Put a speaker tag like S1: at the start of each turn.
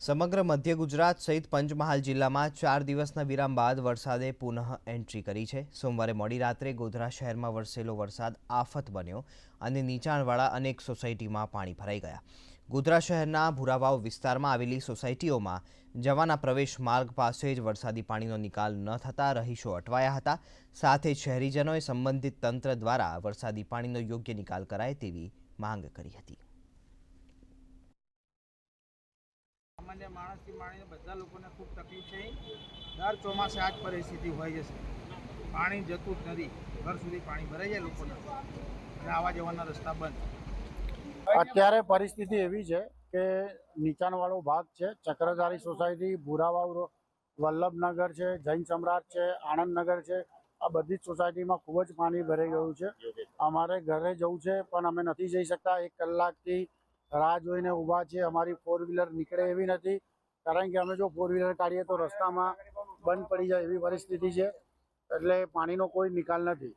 S1: સમગ્ર મધ્ય ગુજરાત સહિત પંચમહાલ જિલ્લામાં ચાર દિવસના વિરામ બાદ વરસાદે પુનઃ એન્ટ્રી કરી છે. સોમવારે મોડી રાત્રે ગોધરા શહેરમાં વરસેલો વરસાદ આફત બન્યો અને નીચાણવાળા અનેક સોસાયટીમાં પાણી ભરાઈ ગયા. ગોધરા શહેરના ભૂરાવાવ વિસ્તારમાં આવેલી સોસાયટીઓમાં જવાના પ્રવેશ માર્ગ પાસે જ વરસાદી પાણીનો નિકાલ ન થતાં રહીશો અટવાયા હતા. સાથે શહેરીજનોએ સંબંધિત તંત્ર દ્વારા વરસાદી પાણીનો યોગ્ય નિકાલ કરાય તેવી માંગ કરી હતી.
S2: સામાન્ય માણસથી માણીને બધા લોકોને ખૂબ તકલીફ છે. દર ચોમાસે આ જ પરિસ્થિતિ હોય છે પાણી જતું જ નથી. ઘર સુધી પાણી ભરાઈ જાય લોકોને. અને આવા જવાના રસ્તા બંધ.
S3: અત્યારે પરિસ્થિતિ એવી છે કે નીચાણવાળો ભાગ છે. ચક્રધારી સોસાયટી, ભૂરાવાવ વલ્લભનગર છે, જૈન સમ્રાટ છે, આણંદનગર છે. આ બધી જ સોસાયટીમાં ખૂબ જ પાણી ભરાઈ ગયું છે. અમારે ઘરે જવું છે, પણ અમે નથી જઈ શકતા. એક કલાકથી રાહ જોઈને ઊભા છે. અમારી ફોર વ્હીલર નીકળે એવી નથી. કારણ કે અમે જો ફોર વ્હીલર કાઢીએ તો રસ્તામાં બંધ પડી જાય એવી પરિસ્થિતિ છે. એટલે પાણીનો કોઈ નિકાલ નથી.